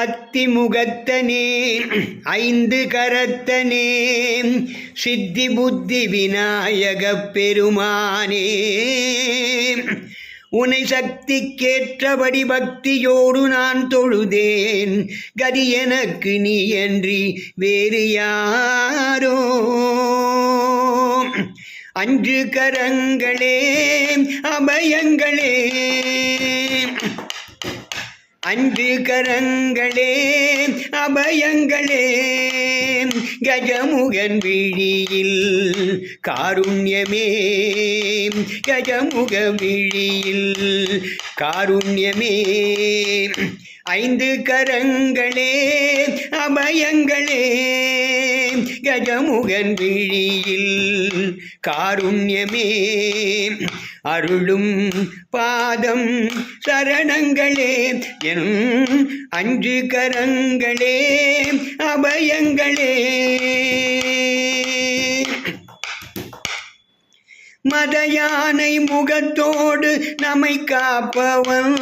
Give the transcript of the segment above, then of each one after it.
அத்திமுகத்தனே ஐந்து கரத்தனே சித்தி புத்தி விநாயக பெருமானே. உனை சக்திக்கேற்றபடி பக்தியோடு நான் தொழுதேன் கதி எனக்கு நீ அன்றி வேறு யாரோ. அஞ்சு கரங்களே அபயங்களே அன்பு கரங்களே அபயங்களே. கஜமுகன் விழியில் காருண்யமே. கஜமுக விழியில் காருண்யமே. ஐந்து கரங்களே அபயங்களே. கஜமுகன் விழியில் காருண்யமே. அருளும் பாதம் சரணங்களே என் அஞ்சு கரங்களே அபயங்களே. மதயானை முகத்தோடு நம்மை காப்பவன்.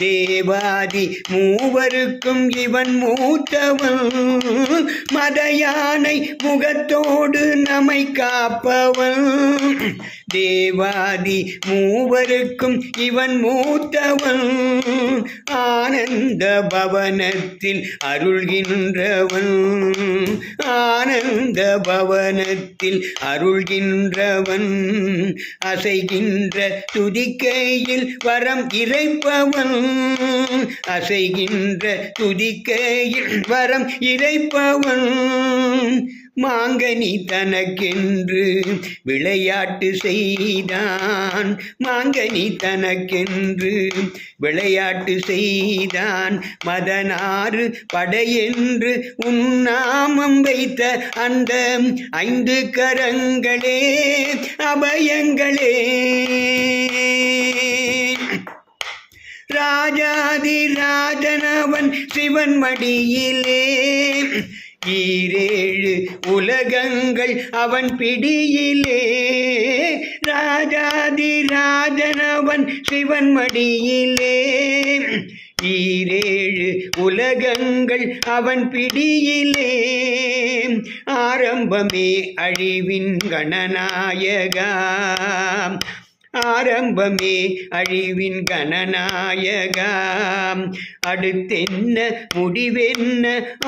தேவாதி மூவருக்கும் இவன் மூத்தவன். மதயானை முகத்தோடு நம்மை காப்பவன். தேவாதி மூவருக்கும் இவன் மூத்தவன். ஆனந்த பவனத்தில் அருள்கின்றவன். ஆனந்த பவனத்தில் அருள்கின்றவன். அசைகின்ற துதிக்கையில் வரம் இறைப்பவன். அசைகின்ற துதிக்கையில் வரம் இறைப்பவன். மாங்கனி தனக்கென்று விளையாட்டு செய்தான். மாங்கனி தனக்கென்று விளையாட்டு செய்தான். மதனாறு படையென்று உன்னாமம் வைத்த அந்த ஐந்து கரங்களே அபயங்களே. ராஜாதி ராஜனவன் சிவன் மடியிலே ஈரேழு உலகங்கள் அவன் பிடியிலே. ராஜாதி ராஜனவன் சிவன் மடியிலே. ஈரேழு உலகங்கள் அவன் பிடியிலே. ஆரம்பமே அழிவின் கணநாயகா ஆரம்பமே அழிவின் கணநாயகம் அடுத்தென்ன முடிவென்ன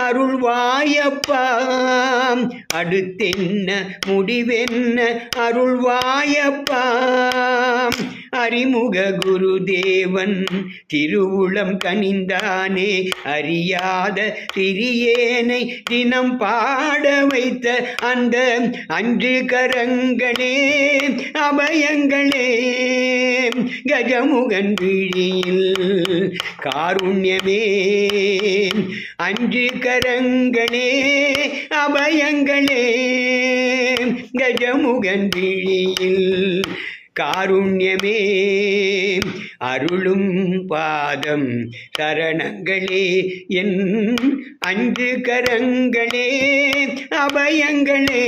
அருள்வாயப்பாம் அடுத்தென்ன முடிவென்ன அருள்வாயப்பாம் அறிமுக குருதேவன் திருவுளம் கனிந்தானே அறியாத திரியேனை தினம் பாட வைத்த அந்த அன்று கரங்களே அபயங்களே கஜமுகன் விழியில் காருண்யமே அஞ்சு கரங்களே அபயங்களே கஜமுகன் விழியில் காருண்யமே அருளும் பாதம் சரணங்களே என் அஞ்சு கரங்களே அபயங்களே